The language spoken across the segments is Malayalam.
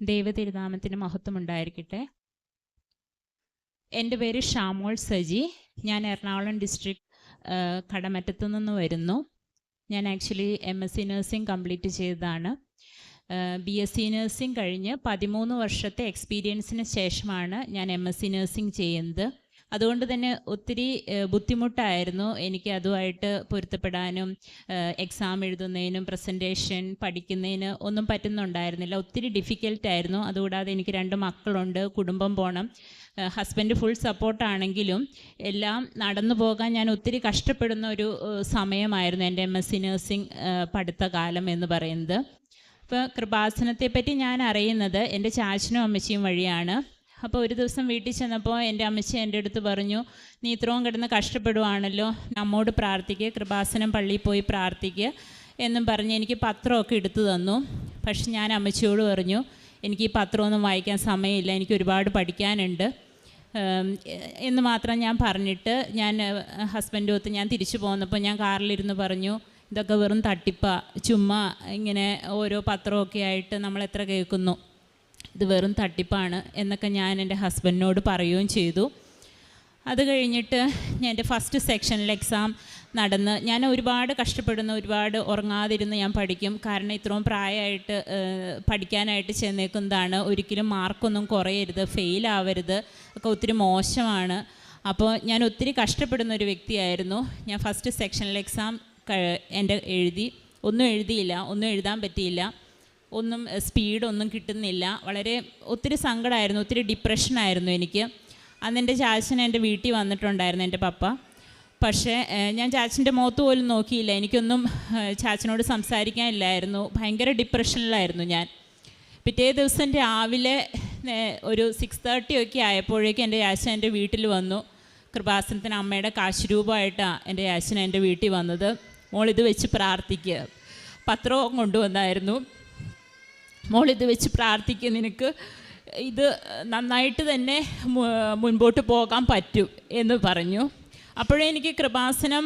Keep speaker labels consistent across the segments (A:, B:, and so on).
A: ദൈവതിരുനാമത്തിന് മഹത്വം ഉണ്ടായിരിക്കട്ടെ എന്റെ പേര് ഷാമോൾ സജി. ഞാൻ എറണാകുളം ഡിസ്ട്രിക്ട് കടമറ്റത്തു നിന്ന് വരുന്നു. ഞാൻ actually M S C nursing complete ചെയ്തതാണ്. ബി എസ് സി നഴ്സിംഗ് കഴിഞ്ഞ് പതിമൂന്ന് വർഷത്തെ എക്സ്പീരിയൻസിന് ശേഷമാണ് ഞാൻ എം എസ് സി നഴ്സിംഗ് ചെയ്യുന്നത്. അതുകൊണ്ട് തന്നെ ഒത്തിരി ബുദ്ധിമുട്ടായിരുന്നു എനിക്ക് അതുമായിട്ട് പൊരുത്തപ്പെടാനും എക്സാം എഴുതുന്നതിനും പ്രസന്റേഷൻ പഠിക്കുന്നതിന് ഒന്നും പറ്റുന്നുണ്ടായിരുന്നില്ല. ഒത്തിരി ഡിഫിക്കൽട്ടായിരുന്നു അതുകൂടാതെ എനിക്ക് രണ്ട് മക്കളുണ്ട് കുടുംബം പോകണം ഹസ്ബൻഡ് ഫുൾ സപ്പോർട്ടാണെങ്കിലും എല്ലാം നടന്നു പോകാൻ ഞാൻ ഒത്തിരി കഷ്ടപ്പെടുന്ന ഒരു സമയമായിരുന്നു എന്റെ എം എസ് സി നഴ്സിംഗ് പഠിത്ത കാലം എന്ന് പറയുന്നത്. അപ്പോൾ കൃപാസനത്തെപ്പറ്റി ഞാൻ അറിയുന്നത് എന്റെ ചാച്ചനും അമ്മച്ചിയും വഴിയാണ്. അപ്പോൾ ഒരു ദിവസം വീട്ടിൽ ചെന്നപ്പോൾ എന്റെ അമ്മച്ചി എന്റെ അടുത്ത് പറഞ്ഞു നീ ഇത്രയും കിടന്ന് കഷ്ടപ്പെടുവാണല്ലോ നമ്മോട് പ്രാർത്ഥിക്കുക കൃപാസനം പള്ളിയിൽ പോയി പ്രാർത്ഥിക്കുക എന്നും പറഞ്ഞ് എനിക്ക് പത്രമൊക്കെ എടുത്തു തന്നു. പക്ഷെ ഞാൻ അമ്മച്ചിയോട് പറഞ്ഞു എനിക്ക് ഈ പത്രമൊന്നും വായിക്കാൻ സമയമില്ല എനിക്ക് ഒരുപാട് പഠിക്കാനുണ്ട്. എന്ന് മാത്രം ഞാൻ പറഞ്ഞിട്ട് ഞാൻ ഹസ്ബൻഡ് ഒത്ത് ഞാൻ തിരിച്ചു പോന്നപ്പോൾ ഞാൻ കാറിലിരുന്ന് പറഞ്ഞു ഇതൊക്കെ വെറും തട്ടിപ്പാ ചുമ്മാ ഇങ്ങനെ ഓരോ പത്രമൊക്കെ ആയിട്ട് നമ്മൾ എത്ര കേൾക്കുന്നു. ഇത് വെറും തട്ടിപ്പാണ് എന്നൊക്കെ ഞാൻ എന്റെ ഹസ്ബൻഡിനോട് പറയുകയും ചെയ്തു. അത് കഴിഞ്ഞിട്ട് ഞാൻ എന്റെ ഫസ്റ്റ് സെക്ഷനിൽ എക്സാം നടന്ന് ഞാൻ ഒരുപാട് കഷ്ടപ്പെടുന്ന ഒരുപാട് ഉറങ്ങാതിരുന്ന് ഞാൻ പഠിക്കും. കാരണം ഇത്രയും പ്രായമായിട്ട് പഠിക്കാനായിട്ട് ചെന്നേക്കുന്നതാണ്. ഒരിക്കലും മാർക്കൊന്നും കുറയരുത് ഫെയിൽ ആവരുത് ഒക്കെ ഒത്തിരി മോശമാണ്. അപ്പോൾ ഞാൻ ഒത്തിരി കഷ്ടപ്പെടുന്ന ഒരു വ്യക്തിയായിരുന്നു. ഞാൻ ഫസ്റ്റ് സെക്ഷനിൽ എക്സാം എന്റെ എഴുതി. ഒന്നും എഴുതിയില്ല ഒന്നും എഴുതാൻ പറ്റിയില്ല. ഒന്നും സ്പീഡൊന്നും കിട്ടുന്നില്ല. വളരെ ഒത്തിരി സങ്കടമായിരുന്നു ഒത്തിരി ഡിപ്രഷനായിരുന്നു എനിക്ക്. അന്ന് എന്റെ ചാച്ചൻ എന്റെ വീട്ടിൽ വന്നിട്ടുണ്ടായിരുന്നു എന്റെ പപ്പ. പക്ഷേ ഞാൻ ചാച്ചന്റെ മുഖത്ത് പോലും നോക്കിയില്ല. എനിക്കൊന്നും ചാച്ചനോട് സംസാരിക്കാനില്ലായിരുന്നു. ഭയങ്കര ഡിപ്രഷനിലായിരുന്നു ഞാൻ. പിറ്റേ ദിവസം രാവിലെ ഒരു സിക്സ് തേർട്ടി ഒക്കെ ആയപ്പോഴേക്കും എന്റെ ചാച്ചൻ എന്റെ വീട്ടിൽ വന്നു. കൃപാസനത്തിന് അമ്മയുടെ കാശുരൂപമായിട്ടാണ് എന്റെ ചാച്ചൻ എന്റെ വീട്ടിൽ വന്നത്. മോളിത് വെച്ച് പ്രാർത്ഥിക്കുക. പത്രവും കൊണ്ടുവന്നായിരുന്നു. മോൾ ഇത് വെച്ച് പ്രാർത്ഥിക്കുക നിനക്ക്. ഇത് നന്നായിട്ട് തന്നെ മുൻപോട്ട് പോകാൻ പറ്റും എന്ന് പറഞ്ഞു. അപ്പോഴേ എനിക്ക് കൃപാസനം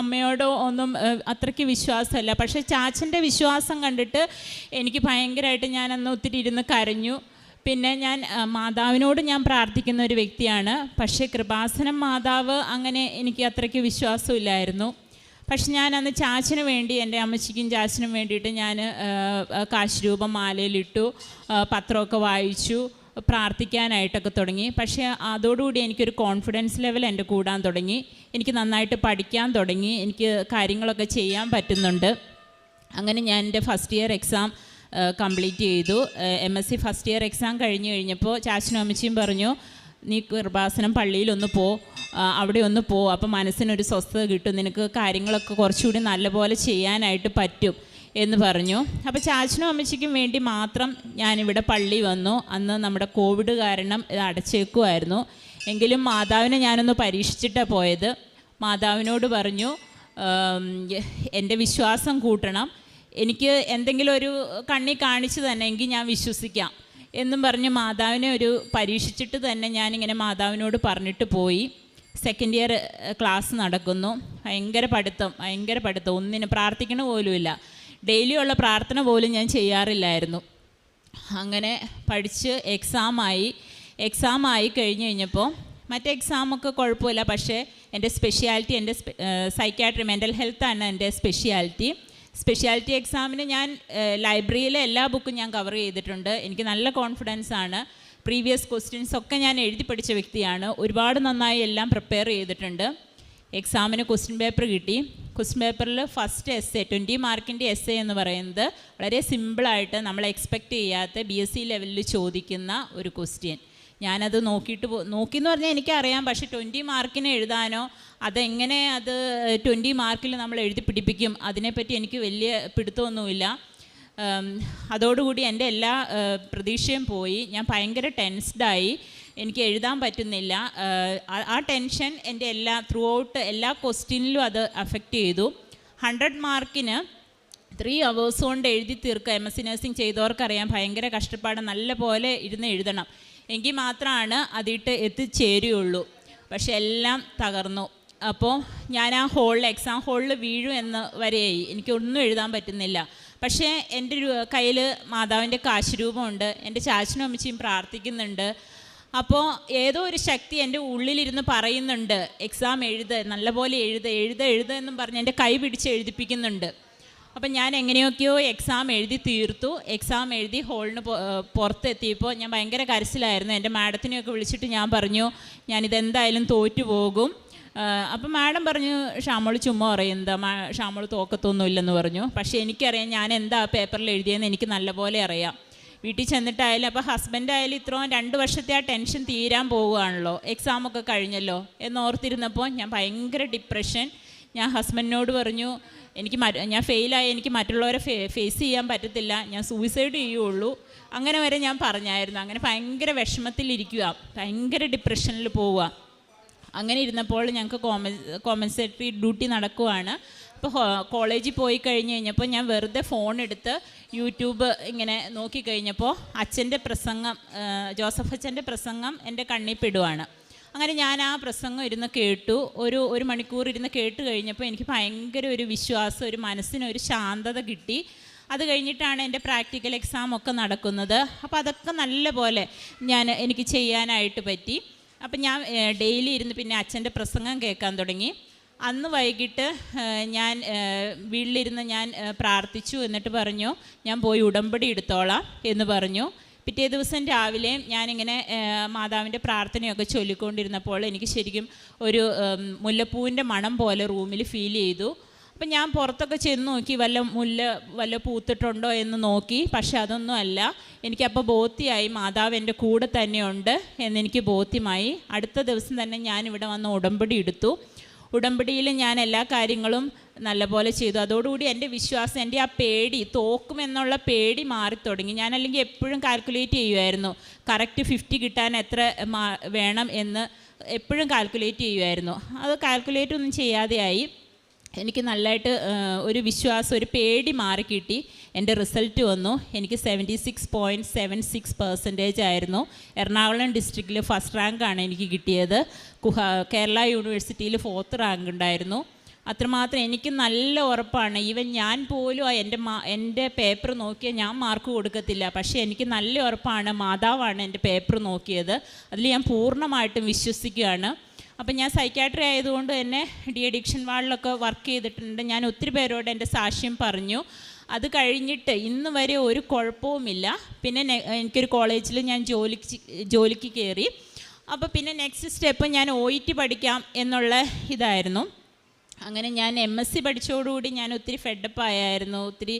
A: അമ്മയോടോ ഒന്നും അത്രയ്ക്ക് വിശ്വാസമല്ല. പക്ഷേ ചാച്ചന്റെ വിശ്വാസം കണ്ടിട്ട് എനിക്ക് ഭയങ്കരമായിട്ട് ഞാൻ അന്ന് ഒത്തിരി ഇരുന്ന് കരഞ്ഞു. പിന്നെ ഞാൻ മാതാവിനോട് ഞാൻ പ്രാർത്ഥിക്കുന്ന ഒരു വ്യക്തിയാണ്. പക്ഷേ കൃപാസനം മാതാവ് അങ്ങനെ എനിക്ക് അത്രയ്ക്ക് വിശ്വാസമില്ലായിരുന്നു. പക്ഷെ ഞാൻ അന്ന് ചാച്ചന് വേണ്ടി എന്റെ അമ്മച്ചിക്കും ചാച്ചനും വേണ്ടിയിട്ട് ഞാൻ കാശ് രൂപം മാലയിലിട്ടു പത്രമൊക്കെ വായിച്ചു പ്രാർത്ഥിക്കാനായിട്ടൊക്കെ തുടങ്ങി. പക്ഷേ അതോടുകൂടി എനിക്കൊരു കോൺഫിഡൻസ് ലെവൽ എന്റെ കൂടാൻ തുടങ്ങി. എനിക്ക് നന്നായിട്ട് പഠിക്കാൻ തുടങ്ങി. എനിക്ക് കാര്യങ്ങളൊക്കെ ചെയ്യാൻ പറ്റുന്നുണ്ട്. അങ്ങനെ ഞാൻ എന്റെ ഫസ്റ്റ് ഇയർ എക്സാം കംപ്ലീറ്റ് ചെയ്തു. M S C first year exam കഴിഞ്ഞ് കഴിഞ്ഞപ്പോൾ ചാച്ചനും അമ്മച്ചിയും പറഞ്ഞു നീ കൃപാസനം പള്ളിയിലൊന്ന് പോ അവിടെ ഒന്ന് പോ. അപ്പം മനസ്സിനൊരു സ്വസ്ഥത കിട്ടും. നിനക്ക് കാര്യങ്ങളൊക്കെ കുറച്ചുകൂടി നല്ലപോലെ ചെയ്യാനായിട്ട് പറ്റും എന്ന് പറഞ്ഞു. അപ്പോൾ ചാച്ചനും അമ്മച്ചിക്കും വേണ്ടി മാത്രം ഞാനിവിടെ പള്ളി വന്നു. അന്ന് നമ്മുടെ കോവിഡ് കാരണം ഇത് അടച്ചേക്കുമായിരുന്നു എങ്കിലും മാതാവിനെ ഞാനൊന്ന് പരീക്ഷിച്ചിട്ടാണ് പോയത്. മാതാവിനോട് പറഞ്ഞു എന്റെ വിശ്വാസം കൂട്ടണം. എനിക്ക് എന്തെങ്കിലും ഒരു കണ്ണി കാണിച്ചു തന്നെ എങ്കിൽ ഞാൻ വിശ്വസിക്കാം. എന്നും പറഞ്ഞ് മാതാവിനെ ഒരു പരീക്ഷിച്ചിട്ട് തന്നെ ഞാനിങ്ങനെ മാതാവിനോട് പറഞ്ഞിട്ട് പോയി. സെക്കൻഡ് ഇയർ ക്ലാസ് നടക്കുന്നു. ഭയങ്കര പഠിത്തം ഭയങ്കര പഠിത്തം. ഒന്നിന് പ്രാർത്ഥിക്കണ പോലുമില്ല ഡെയിലിയുള്ള പ്രാർത്ഥന പോലും ഞാൻ ചെയ്യാറില്ലായിരുന്നു. അങ്ങനെ പഠിച്ച് എക്സാമായി എക്സാം ആയി കഴിഞ്ഞ് കഴിഞ്ഞപ്പോൾ മറ്റേ എക്സാമൊക്കെ കുഴപ്പമില്ല. പക്ഷേ എന്റെ സ്പെഷ്യാലിറ്റി എന്റെ സൈക്കാട്രി മെന്റൽ ഹെൽത്താണ് എന്റെ സ്പെഷ്യാലിറ്റി സ്പെഷ്യാലിറ്റി എക്സാമിന് ഞാൻ ലൈബ്രറിയിലെ എല്ലാ ബുക്കും ഞാൻ കവർ ചെയ്തിട്ടുണ്ട്. എനിക്ക് നല്ല കോൺഫിഡൻസ് ആണ്. പ്രീവിയസ് ക്വസ്റ്റ്യൻസ് ഒക്കെ ഞാൻ എഴുതി പഠിച്ച വ്യക്തിയാണ്. ഒരുപാട് നന്നായി എല്ലാം പ്രിപ്പയർ ചെയ്തിട്ടുണ്ട്. എക്സാമിന് ക്വസ്റ്റ്യൻ പേപ്പർ കിട്ടി. ക്വസ്റ്റ്യൻ പേപ്പറിൽ ഫസ്റ്റ് എസ് എ ട്വന്റി മാർക്കിന്റെ എസ് എ എന്ന് പറയുന്നത് വളരെ സിമ്പിളായിട്ട് നമ്മൾ എക്സ്പെക്റ്റ് ചെയ്യാത്ത ബി എസ് സി ലെവലിൽ ചോദിക്കുന്ന ഒരു ക്വസ്റ്റ്യൻ ഞാനത് നോക്കിയിട്ട് പോ നോക്കിയെന്ന് പറഞ്ഞാൽ എനിക്കറിയാം. പക്ഷേ ട്വന്റി മാർക്കിന് എഴുതാനോ അതെങ്ങനെ അത് ട്വന്റി മാർക്കിൽ നമ്മൾ എഴുതി പിടിപ്പിക്കും അതിനെപ്പറ്റി എനിക്ക് വലിയ പിടുത്തമൊന്നുമില്ല. അതോടുകൂടി എന്റെ എല്ലാ പ്രതീക്ഷയും പോയി. ഞാൻ ഭയങ്കര ടെൻസ്ഡായി എനിക്ക് എഴുതാൻ പറ്റുന്നില്ല. ആ ടെൻഷൻ എന്റെ എല്ലാ ത്രൂ ഔട്ട് എല്ലാ ക്വസ്റ്റ്യനിലും അത് അഫക്റ്റ് ചെയ്തു. ഹൺഡ്രഡ് മാർക്കിന് ത്രീ അവേഴ്സ് കൊണ്ട് എഴുതി തീർക്കുക. എം എസ് സി നഴ്സിംഗ് ചെയ്തവർക്കറിയാം ഭയങ്കര കഷ്ടപ്പാട് നല്ല പോലെ ഇരുന്ന് എഴുതണം. എങ്കിൽ മാത്രമാണ് അതിട്ട് എത്തിച്ചേരുകയുള്ളൂ പക്ഷെ എല്ലാം തകർന്നു. അപ്പോൾ ഞാൻ ആ ഹോളിൽ എക്സാം ഹോളിൽ വീഴും എന്ന് വരെയായി. എനിക്കൊന്നും എഴുതാൻ പറ്റുന്നില്ല. പക്ഷേ എന്റെ കയ്യിൽ മാതാവിന്റെ കാശുരൂപമുണ്ട്. എന്റെ ചാച്ചനും അമ്മച്ചിയും പ്രാർത്ഥിക്കുന്നുണ്ട്. അപ്പോൾ ഏതോ ഒരു ശക്തി എന്റെ ഉള്ളിലിരുന്ന് പറയുന്നുണ്ട്. എക്സാം എഴുത് നല്ലപോലെ എഴുത് എഴുത എഴുത എന്നും പറഞ്ഞ് എന്റെ കൈ പിടിച്ച് എഴുതിപ്പിക്കുന്നുണ്ട്. അപ്പം ഞാൻ എങ്ങനെയൊക്കെയോ എക്സാം എഴുതി തീർത്തു. എക്സാം എഴുതി ഹോളിന് പുറത്തെത്തിയപ്പോൾ ഞാൻ ഭയങ്കര കരച്ചിലായിരുന്നു. എന്റെ മാഡത്തിനെയൊക്കെ വിളിച്ചിട്ട് ഞാൻ പറഞ്ഞു ഞാനിതെന്തായാലും തോറ്റു പോകും. അപ്പം മാഡം പറഞ്ഞു ഷാമോൾ ചുമ്മാ പറയും. എന്താ മാ ഷാമോൾ തോക്കത്തൊന്നുമില്ലെന്ന് പറഞ്ഞു. പക്ഷേ എനിക്കറിയാം ഞാൻ എന്താ പേപ്പറിൽ എഴുതിയെന്ന് എനിക്ക് നല്ലപോലെ അറിയാം. വീട്ടിൽ ചെന്നിട്ടായാലും അപ്പോൾ ഹസ്ബൻഡ് ആയാലും ഇത്രയും രണ്ട് വർഷത്തെ ആ ടെൻഷൻ തീരാൻ പോവുകയാണല്ലോ എക്സാമൊക്കെ കഴിഞ്ഞല്ലോ. എന്നോർത്തിരുന്നപ്പോൾ ഞാൻ ഭയങ്കര ഡിപ്രഷൻ ഞാൻ ഹസ്ബൻഡിനോട് പറഞ്ഞു എനിക്ക് ഞാൻ ഫെയിലായി എനിക്ക് മറ്റുള്ളവരെ ഫേസ് ചെയ്യാൻ പറ്റത്തില്ല ഞാൻ സൂയിസൈഡ് ചെയ്യുള്ളൂ അങ്ങനെ വരെ ഞാൻ പറഞ്ഞായിരുന്നു. അങ്ങനെ ഭയങ്കര വിഷമത്തിലിരിക്കുക ഭയങ്കര ഡിപ്രഷനിൽ പോവുക. അങ്ങനെ ഇരുന്നപ്പോൾ ഞങ്ങൾക്ക് കോമ്പൻസേറ്ററി ഡ്യൂട്ടി നടക്കുവാണ്. അപ്പോൾ കോളേജിൽ പോയി കഴിഞ്ഞ് കഴിഞ്ഞപ്പോൾ ഞാൻ വെറുതെ ഫോൺ എടുത്ത് യൂട്യൂബ് ഇങ്ങനെ നോക്കിക്കഴിഞ്ഞപ്പോൾ അച്ഛന്റെ പ്രസംഗം ജോസഫ് അച്ഛന്റെ പ്രസംഗം എന്റെ കണ്ണിൽ പെടുവാണ്. അങ്ങനെ ഞാൻ ആ പ്രസംഗം ഇരുന്ന് കേട്ടു. ഒരു ഒരു മണിക്കൂർ ഇരുന്ന് കേട്ട് കഴിഞ്ഞപ്പോൾ എനിക്ക് ഭയങ്കര ഒരു വിശ്വാസം ഒരു മനസ്സിനൊരു ശാന്തത കിട്ടി. അത് കഴിഞ്ഞിട്ടാണ് എന്റെ പ്രാക്ടിക്കൽ എക്സാം ഒക്കെ നടക്കുന്നത്. അപ്പോൾ അതൊക്കെ നല്ല പോലെ ഞാൻ എനിക്ക് ചെയ്യാനായിട്ട് പറ്റി. അപ്പം ഞാൻ ഡെയിലി ഇരുന്ന് പിന്നെ അച്ഛന്റെ പ്രസംഗം കേൾക്കാൻ തുടങ്ങി. അന്ന് വൈകിട്ട് ഞാൻ വീട്ടിലിരുന്ന് ഞാൻ പ്രാർത്ഥിച്ചു എന്നിട്ട് പറഞ്ഞു ഞാൻ പോയി ഉടമ്പടി എടുത്തോളാം എന്ന് പറഞ്ഞു. പിറ്റേ ദിവസം രാവിലെ ഞാനിങ്ങനെ മാതാവിന്റെ പ്രാർത്ഥനയൊക്കെ ചൊല്ലിക്കൊണ്ടിരുന്നപ്പോൾ എനിക്ക് ശരിക്കും ഒരു മുല്ലപ്പൂവിന്റെ മണം പോലെ റൂമിൽ ഫീൽ ചെയ്തു. അപ്പം ഞാൻ പുറത്തൊക്കെ ചെന്ന് നോക്കി വല്ല മുല്ല വല്ല പൂത്തിട്ടുണ്ടോ എന്ന് നോക്കി. പക്ഷെ അതൊന്നും അല്ല. എനിക്കപ്പോൾ ബോധ്യമായി മാതാവ് എന്റെ കൂടെ തന്നെയുണ്ട് എന്നെനിക്ക് ബോധ്യമായി. അടുത്ത ദിവസം തന്നെ ഞാൻ ഇവിടെ വന്ന് ഉടമ്പടി എടുത്തു. ഉടമ്പടിയിൽ ഞാൻ എല്ലാ കാര്യങ്ങളും നല്ലപോലെ ചെയ്തു. അതോടുകൂടി എന്റെ വിശ്വാസം എന്റെ ആ പേടി തോക്കും എന്നുള്ള പേടി മാറി തുടങ്ങി. ഞാൻ അല്ലെങ്കിൽ എപ്പോഴും കാൽക്കുലേറ്റ് ചെയ്യുമായിരുന്നു കറക്റ്റ് ഫിഫ്റ്റി കിട്ടാൻ എത്ര വേണം എന്ന് എപ്പോഴും കാൽക്കുലേറ്റ് ചെയ്യുമായിരുന്നു അത് കാൽക്കുലേറ്റ് ഒന്നും ചെയ്യാതെയായി. എനിക്ക് നല്ലതായിട്ട് ഒരു വിശ്വാസം ഒരു പേടി മാറി കിട്ടി. എന്റെ റിസൾട്ട് വന്നു. എനിക്ക് seventy six point seven six percentage ആയിരുന്നു. എറണാകുളം ഡിസ്ട്രിക്റ്റിൽ ഫസ്റ്റ് റാങ്കാണ് എനിക്ക് കിട്ടിയത്. കേരള യൂണിവേഴ്സിറ്റിയിൽ ഫോർത്ത് റാങ്ക് ഉണ്ടായിരുന്നു. അത്രമാത്രം എനിക്ക് നല്ല ഉറപ്പാണ്. ഈവൻ ഞാൻ പോലും എന്റെ മാ എന്റെ പേപ്പർ നോക്കിയാൽ ഞാൻ മാർക്ക് കൊടുക്കത്തില്ല. പക്ഷേ എനിക്ക് നല്ല ഉറപ്പാണ് മാതാവാണ് എന്റെ പേപ്പർ നോക്കിയത്. അതിൽ ഞാൻ പൂർണമായിട്ടും വിശ്വസിക്കുകയാണ്. അപ്പം ഞാൻ സൈക്കാട്രി ആയതുകൊണ്ട് തന്നെ ഡി അഡിക്ഷൻ വാർഡിലൊക്കെ വർക്ക് ചെയ്തിട്ടുണ്ട്. ഞാൻ ഒത്തിരി പേരോട് എന്റെ സാക്ഷ്യം പറഞ്ഞു. അത് കഴിഞ്ഞിട്ട് ഇന്ന് വരെ ഒരു കുഴപ്പവുമില്ല. പിന്നെ എനിക്കൊരു കോളേജിൽ ഞാൻ ജോലിക്ക് ജോലിക്ക് കയറി. അപ്പോൾ പിന്നെ നെക്സ്റ്റ് സ്റ്റെപ്പ് ഞാൻ ഒ ഇ ടി പഠിക്കാം എന്നുള്ള ഇതായിരുന്നു. അങ്ങനെ ഞാൻ എം എസ് സി പഠിച്ചതോടുകൂടി ഞാൻ ഒത്തിരി ഫെഡപ്പ് ആയായിരുന്നു. ഒത്തിരി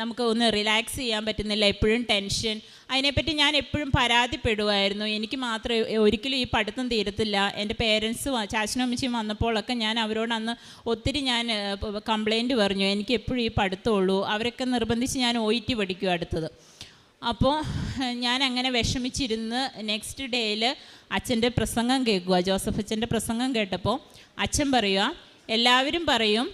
A: നമുക്ക് ഒന്ന് റിലാക്സ് ചെയ്യാൻ പറ്റുന്നില്ല എപ്പോഴും ടെൻഷൻ അതിനെപ്പറ്റി ഞാൻ എപ്പോഴും പരാതിപ്പെടുമായിരുന്നു എനിക്ക് മാത്രമേ ഒരിക്കലും ഈ പഠിത്തം തീരത്തില്ല. എന്റെ പേരൻസ് ചാച്ചനും അമ്മച്ചിയും വന്നപ്പോഴൊക്കെ ഞാൻ അവരോട് അന്ന് ഒത്തിരി ഞാൻ കംപ്ലൈന്റ് പറഞ്ഞു. എനിക്ക് എപ്പോഴും ഈ പഠിത്തമുള്ളൂ. അവരൊക്കെ നിർബന്ധിച്ച് ഞാൻ ഒ ഇ ടി പഠിക്കും അടുത്തത്. അപ്പോൾ ഞാൻ അങ്ങനെ വിഷമിച്ചിരുന്ന് നെക്സ്റ്റ് ഡേയിൽ അച്ഛന്റെ പ്രസംഗം കേൾക്കുക ജോസഫ് അച്ഛന്റെ പ്രസംഗം കേട്ടപ്പോൾ അച്ഛൻ പറയുക എല്ലാവരും പറയും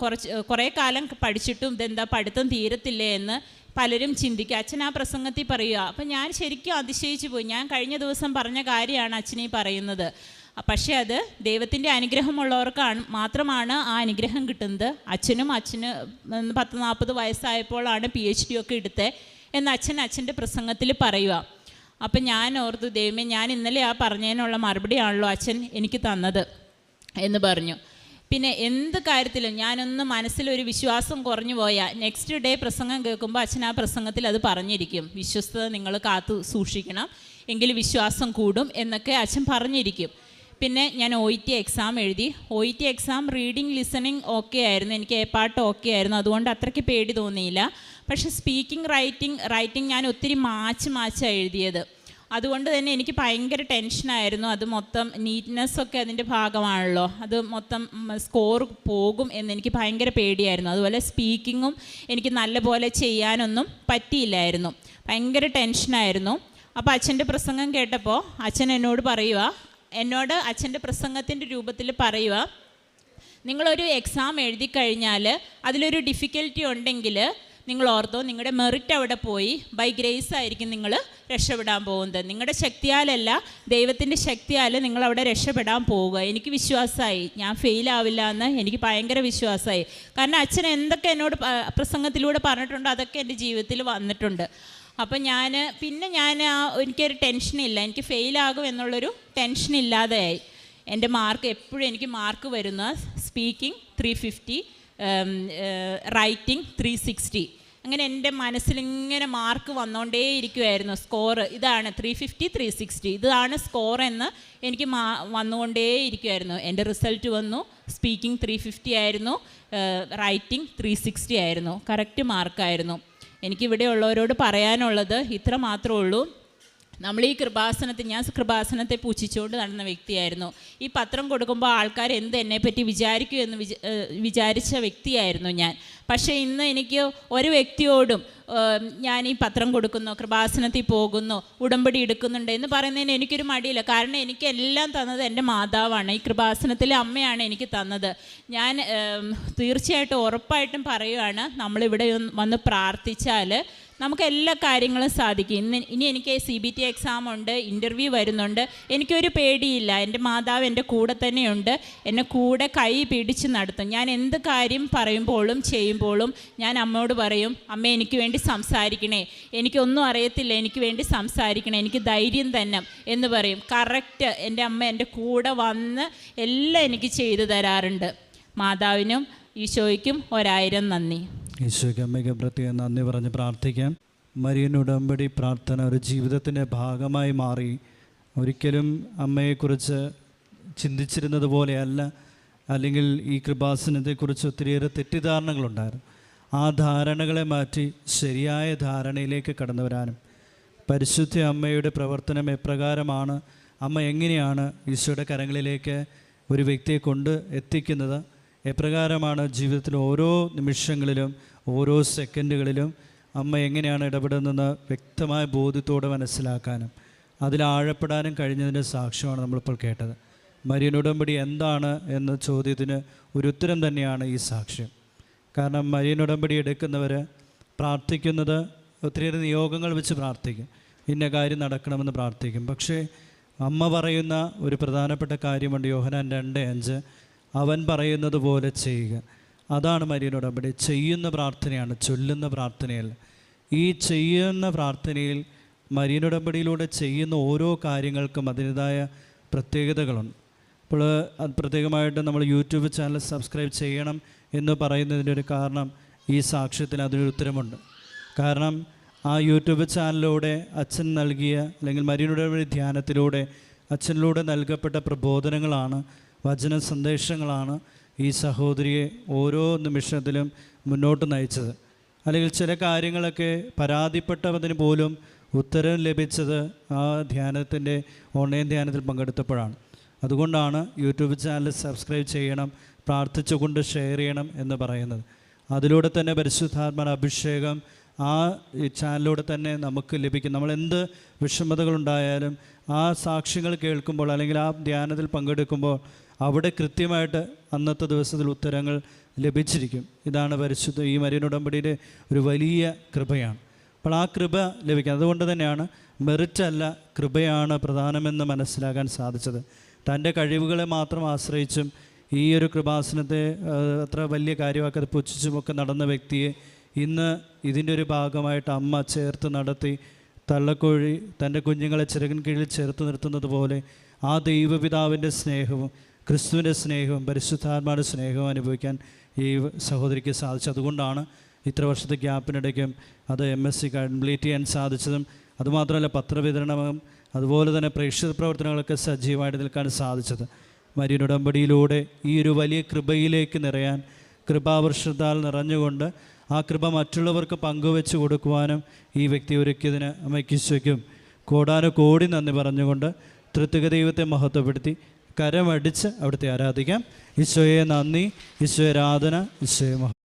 A: കുറച്ച് കുറേ കാലം പഠിച്ചിട്ടും ഇതെന്താ പഠിത്തം തീരത്തില്ലേ എന്ന് പലരും ചിന്തിക്കുക അച്ഛൻ ആ പ്രസംഗത്തിൽ പറയുക അപ്പം ഞാൻ ശരിക്കും അതിശയിച്ചു പോയി. ഞാൻ കഴിഞ്ഞ ദിവസം പറഞ്ഞ കാര്യമാണ് അച്ഛനീ പറയുന്നത്. പക്ഷേ അത് ദൈവത്തിന്റെ അനുഗ്രഹമുള്ളവർക്കാണ് മാത്രമാണ് ആ അനുഗ്രഹം കിട്ടുന്നത്. അച്ഛനും അച്ഛന് പത്ത് നാൽപ്പത് വയസ്സായപ്പോഴാണ് പി എച്ച് ഡി ഒക്കെ എടുത്തത് എന്ന് അച്ഛൻ അച്ഛന്റെ പ്രസംഗത്തിൽ പറയുക. അപ്പം ഞാൻ ഓർത്തു ദൈവമേ ഞാൻ ഇന്നലെ ആ പറഞ്ഞതിനുള്ള മറുപടിയാണല്ലോ അച്ഛൻ എനിക്ക് തന്നത് എന്ന് പറഞ്ഞു. പിന്നെ എന്ത് കാര്യത്തിലും ഞാനൊന്ന് മനസ്സിലൊരു വിശ്വാസം കുറഞ്ഞു പോയാൽ നെക്സ്റ്റ് ഡേ പ്രസംഗം കേൾക്കുമ്പോൾ അച്ഛൻ ആ പ്രസംഗത്തിൽ അത് പറഞ്ഞിരിക്കും. വിശ്വസ്തത നിങ്ങൾ കാത്തു സൂക്ഷിക്കണം. എങ്കിൽ വിശ്വാസം കൂടും എന്നൊക്കെ അച്ഛൻ പറഞ്ഞിരിക്കും. പിന്നെ ഞാൻ ഒ ഇ ടി എക്സാം എഴുതി. O E T exam reading listening okay ആയിരുന്നു. എനിക്ക് എ പാട്ട് ഓക്കെ ആയിരുന്നു. അതുകൊണ്ട് അത്രയ്ക്ക് പേടി തോന്നിയില്ല. പക്ഷേ സ്പീക്കിംഗ് റൈറ്റിംഗ് റൈറ്റിംഗ് ഞാൻ ഒത്തിരി മാച്ച് മാച്ചാണ് എഴുതിയത്. അതുകൊണ്ട് തന്നെ എനിക്ക് ഭയങ്കര ടെൻഷനായിരുന്നു അത് മൊത്തം നീറ്റ്നെസ് ഒക്കെ അതിന്റെ ഭാഗമാണല്ലോ. അത് മൊത്തം സ്കോർ പോകും എന്നെനിക്ക് ഭയങ്കര പേടിയായിരുന്നു. അതുപോലെ സ്പീക്കിങ്ങും എനിക്ക് നല്ലപോലെ ചെയ്യാനൊന്നും പറ്റിയില്ലായിരുന്നു. ഭയങ്കര ടെൻഷനായിരുന്നു അപ്പോൾ അച്ഛന്റെ പ്രസംഗം കേട്ടപ്പോൾ അച്ഛൻ എന്നോട് പറയുക എന്നോട് അച്ഛന്റെ പ്രസംഗത്തിന്റെ രൂപത്തിൽ പറയുക നിങ്ങളൊരു എക്സാം എഴുതി കഴിഞ്ഞാൽ അതിലൊരു ഡിഫിക്കൽറ്റി ഉണ്ടെങ്കിൽ നിങ്ങൾ ഓർത്തോ നിങ്ങളുടെ മെറിറ്റ് അവിടെ പോയി ബൈ ഗ്രേസ് ആയിരിക്കും നിങ്ങൾ രക്ഷപ്പെടാൻ പോകുന്നത്. നിങ്ങളുടെ ശക്തിയാലല്ല ദൈവത്തിന്റെ ശക്തിയാൽ നിങ്ങൾ അവിടെ രക്ഷപ്പെടാൻ പോവുക. എനിക്ക് വിശ്വാസമായി ഞാൻ ഫെയിൽ ആവില്ല എന്ന് എനിക്ക് ഭയങ്കര വിശ്വാസമായി. കാരണം അച്ഛൻ എന്തൊക്കെ എന്നോട് പ്രസംഗത്തിലൂടെ പറഞ്ഞിട്ടുണ്ടോ അതൊക്കെ എന്റെ ജീവിതത്തിൽ വന്നിട്ടുണ്ട്. അപ്പം ഞാൻ പിന്നെ ഞാൻ ആ എനിക്കൊരു ടെൻഷനില്ല എനിക്ക് ഫെയിലാകും എന്നുള്ളൊരു ടെൻഷൻ ഇല്ലാതെയായി. എന്റെ മാർക്ക് എപ്പോഴും എനിക്ക് മാർക്ക് വരുന്ന speaking three fifty writing three sixty അങ്ങനെ എന്റെ മനസ്സിലിങ്ങനെ മാർക്ക് വന്നുകൊണ്ടേ ഇരിക്കുമായിരുന്നു സ്കോർ ഇതാണ് ത്രീ ഫിഫ്റ്റി ത്രീ സിക്സ്റ്റി ഇതാണ് സ്കോർ എന്ന് എനിക്ക് മാ വന്നുകൊണ്ടേ ഇരിക്കുമായിരുന്നു എന്റെ റിസൾട്ട് വന്നു. സ്പീക്കിംഗ് ത്രീ ഫിഫ്റ്റി ആയിരുന്നു. റൈറ്റിംഗ് ത്രീ സിക്സ്റ്റി ആയിരുന്നു. കറക്റ്റ് മാർക്കായിരുന്നു എനിക്കിവിടെ ഉള്ളവരോട് പറയാനുള്ളത് ഇത്ര മാത്രമേ ഉള്ളൂ. നമ്മൾ ഈ കൃപാസനത്തെ ഞാൻ കൃപാസനത്തെ പൂച്ഛിച്ചുകൊണ്ട് നടന്ന വ്യക്തിയായിരുന്നു. ഈ പത്രം കൊടുക്കുമ്പോൾ ആൾക്കാർ എന്ത് എന്നെപ്പറ്റി വിചാരിക്കൂ എന്ന് വിച വിചാരിച്ച വ്യക്തിയായിരുന്നു ഞാൻ. പക്ഷേ ഇന്ന് എനിക്ക് ഒരു വ്യക്തിയോടും ഞാൻ ഈ പത്രം കൊടുക്കുന്നു കൃപാസനത്തിൽ പോകുന്നു ഉടമ്പടി എടുക്കുന്നുണ്ട് എന്ന് പറയുന്നതിന് എനിക്കൊരു മടിയില്ല. കാരണം എനിക്ക് എല്ലാം തന്നത് എന്റെ മാതാവാണ്. ഈ കൃപാസനത്തിലെ അമ്മയാണ് എനിക്ക് തന്നത്. ഞാൻ തീർച്ചയായിട്ടും ഉറപ്പായിട്ടും പറയുവാണ് നമ്മളിവിടെ വന്ന് പ്രാർത്ഥിച്ചാൽ നമുക്ക് എല്ലാ കാര്യങ്ങളും സാധിക്കും. ഇന്ന് ഇനി എനിക്ക് സി ബി ടി എക്സാം ഉണ്ട് ഇന്റർവ്യൂ വരുന്നുണ്ട്. എനിക്കൊരു പേടിയില്ല. എന്റെ മാതാവ് എന്റെ കൂടെ തന്നെയുണ്ട്. എന്നെ കൂടെ കൈ പിടിച്ച് നടത്തും. ഞാൻ എന്ത് കാര്യം പറയുമ്പോഴും ചെയ്യുമ്പോഴും ഞാൻ അമ്മയോട് പറയും അമ്മ എനിക്ക് വേണ്ടി സംസാരിക്കണേ. എനിക്കൊന്നും അറിയത്തില്ല. എനിക്ക് വേണ്ടി സംസാരിക്കണേ. എനിക്ക് ധൈര്യം തന്നെ എന്ന് പറയും. കറക്റ്റ് എന്റെ അമ്മ എന്റെ കൂടെ വന്ന് എല്ലാം എനിക്ക് ചെയ്തു തരാറുണ്ട്. മാതാവിനും ഈശോയ്ക്കും ഒരായിരം നന്ദി.
B: ഈശോയ്ക്ക് അമ്മയ്ക്ക് പ്രത്യേകം നന്ദി പറഞ്ഞ് പ്രാർത്ഥിക്കാം. മരിയൻ ഉടമ്പടി പ്രാർത്ഥന ഒരു ജീവിതത്തിന്റെ ഭാഗമായി മാറി. ഒരിക്കലും അമ്മയെക്കുറിച്ച് ചിന്തിച്ചിരുന്നത് പോലെയല്ല അല്ലെങ്കിൽ ഈ കൃപാസനത്തെക്കുറിച്ച് ഒത്തിരിയേറെ തെറ്റിദ്ധാരണകളുണ്ടായിരുന്നു. ആ ധാരണകളെ മാറ്റി ശരിയായ ധാരണയിലേക്ക് കടന്നു വരാനും പരിശുദ്ധ അമ്മയുടെ പ്രവർത്തനം എപ്രകാരമാണ് അമ്മ എങ്ങനെയാണ് ഈശോയുടെ കരങ്ങളിലേക്ക് ഒരു വ്യക്തിയെ കൊണ്ട് എത്തിക്കുന്നത്? എപ്രകാരമാണ് ജീവിതത്തിൽ ഓരോ നിമിഷങ്ങളിലും ഓരോ സെക്കൻഡുകളിലും അമ്മ എങ്ങനെയാണ് ഇടപെടുന്നതെന്ന് വ്യക്തമായ ബോധ്യത്തോടെ മനസ്സിലാക്കാനും അതിൽ ആഴപ്പെടാനും കഴിഞ്ഞതിന്റെ സാക്ഷ്യമാണ് നമ്മളിപ്പോൾ കേട്ടത്. മരിയൻ ഉടമ്പടി എന്താണ് എന്ന ചോദ്യത്തിന് ഒരു ഉത്തരം തന്നെയാണ് ഈ സാക്ഷ്യം. കാരണം മരിയൻ ഉടമ്പടി എടുക്കുന്നവർ പ്രാർത്ഥിക്കുന്നത് ഒത്തിരിയേറെ നിയോഗങ്ങൾ വെച്ച് പ്രാർത്ഥിക്കും. ഇന്ന കാര്യം നടക്കണമെന്ന് പ്രാർത്ഥിക്കും. പക്ഷേ അമ്മ പറയുന്ന ഒരു പ്രധാനപ്പെട്ട കാര്യമുണ്ട് യോഹനാൻ രണ്ട് അഞ്ച്. അവൻ പറയുന്നത് പോലെ ചെയ്യുക. അതാണ് മരിയൻ ചെയ്യുന്ന പ്രാർത്ഥനയാണ് ചൊല്ലുന്ന പ്രാർത്ഥനയല്ല. ഈ ചെയ്യുന്ന പ്രാർത്ഥനയിൽ മരിയൻ ഉടമ്പടിയിലൂടെ ചെയ്യുന്ന ഓരോ കാര്യങ്ങൾക്കും അതിന്റെതായ പ്രത്യേകതകളുണ്ട്. അപ്പോൾ പ്രത്യേകമായിട്ട് നമ്മൾ യൂട്യൂബ് ചാനൽ സബ്സ്ക്രൈബ് ചെയ്യണം എന്ന് പറയുന്നതിന്റെ ഒരു കാരണം ഈ സാക്ഷ്യത്തിന് അതിനൊരു ഉത്തരമുണ്ട്. കാരണം ആ യൂട്യൂബ് ചാനലിലൂടെ അച്ഛൻ നൽകിയ അല്ലെങ്കിൽ മരിയനുടമ്പടി ധ്യാനത്തിലൂടെ അച്ഛനിലൂടെ നൽകപ്പെട്ട പ്രബോധനങ്ങളാണ് വചന സന്ദേശങ്ങളാണ് ഈ സഹോദരിയെ ഓരോ നിമിഷത്തിലും മുന്നോട്ട് നയിച്ചത്. അല്ലെങ്കിൽ ചില കാര്യങ്ങളൊക്കെ പരാതിപ്പെട്ടതിന് പോലും ഉത്തരം ലഭിച്ചത് ആ ധ്യാനത്തിന്റെ ഓൺലൈൻ ധ്യാനത്തിൽ പങ്കെടുത്തപ്പോഴാണ്. അതുകൊണ്ടാണ് യൂട്യൂബ് ചാനൽ സബ്സ്ക്രൈബ് ചെയ്യണം പ്രാർത്ഥിച്ചുകൊണ്ട് ഷെയർ ചെയ്യണം എന്ന് പറയുന്നത്. അതിലൂടെ തന്നെ പരിശുദ്ധാത്മാന അഭിഷേകം ആ ചാനലിലൂടെ തന്നെ നമുക്ക് ലഭിക്കും. നമ്മൾ എന്ത് വിഷമതകളുണ്ടായാലും ആ സാക്ഷ്യങ്ങൾ കേൾക്കുമ്പോൾ അല്ലെങ്കിൽ ആ ധ്യാനത്തിൽ പങ്കെടുക്കുമ്പോൾ അവിടെ കൃത്യമായിട്ട് അന്നത്തെ ദിവസത്തിൽ ഉത്തരങ്ങൾ ലഭിച്ചിരിക്കും. ഇതാണ് പരിശുദ്ധ ഈ മരിയൻ ഉടമ്പടിയുടെ ഒരു വലിയ കൃപയാണ്. അപ്പോൾ ആ കൃപ ലഭിക്കുക അതുകൊണ്ട് തന്നെയാണ് മെറിറ്റല്ല കൃപയാണ് പ്രധാനമെന്ന് മനസ്സിലാക്കാൻ സാധിച്ചത്. തന്റെ കഴിവുകളെ മാത്രം ആശ്രയിച്ചും ഈ ഒരു കൃപാസനത്തെ അത്ര വലിയ കാര്യമാക്കാതെ പുച്ഛിച്ചുമൊക്കെ നടന്ന വ്യക്തിയെ ഇന്ന് ഇതിന്റെ ഒരു ഭാഗമായിട്ട് അമ്മ ചേർത്ത് നടത്തി തള്ളക്കോഴി തന്റെ കുഞ്ഞുങ്ങളെ ചിറകിൻ കീഴിൽ ചേർത്ത് നിർത്തുന്നത് പോലെ ആ ദൈവപിതാവിന്റെ സ്നേഹവും ക്രിസ്തുവിന്റെ സ്നേഹവും പരിശുദ്ധാത്മാരുടെ സ്നേഹവും അനുഭവിക്കാൻ ഈ സഹോദരിക്ക് സാധിച്ചു. അതുകൊണ്ടാണ് ഇത്ര വർഷത്തെ ഗ്യാപ്പിനിടയ്ക്കും അത് എം എസ് സി കംപ്ലീറ്റ് ചെയ്യാൻ സാധിച്ചതും അതുമാത്രമല്ല പത്രവിതരണവും അതുപോലെ തന്നെ പ്രേക്ഷിത പ്രവർത്തനങ്ങളൊക്കെ സജീവമായിട്ട് നിൽക്കാൻ സാധിച്ചത്. മരിയൻ ഉടമ്പടിയിലൂടെ ഈ ഒരു വലിയ കൃപയിലേക്ക് നിറയാൻ കൃപാവർഷത്താൽ നിറഞ്ഞുകൊണ്ട് ആ കൃപ മറ്റുള്ളവർക്ക് പങ്കുവെച്ച് കൊടുക്കുവാനും ഈ വ്യക്തി ഒരുക്കിയതിന് അമ്മയ്ക്കിശ്വയ്ക്കും കോടാനു കോടി നന്ദി പറഞ്ഞുകൊണ്ട് തൃത്വിക ദൈവത്തെ മഹത്വപ്പെടുത്തി കരമടിച്ച് അവിടുത്തെ ആരാധിക്കാം. ഈശോയെ നന്ദി ഈശോയെ ആരാധന ഈശോയെ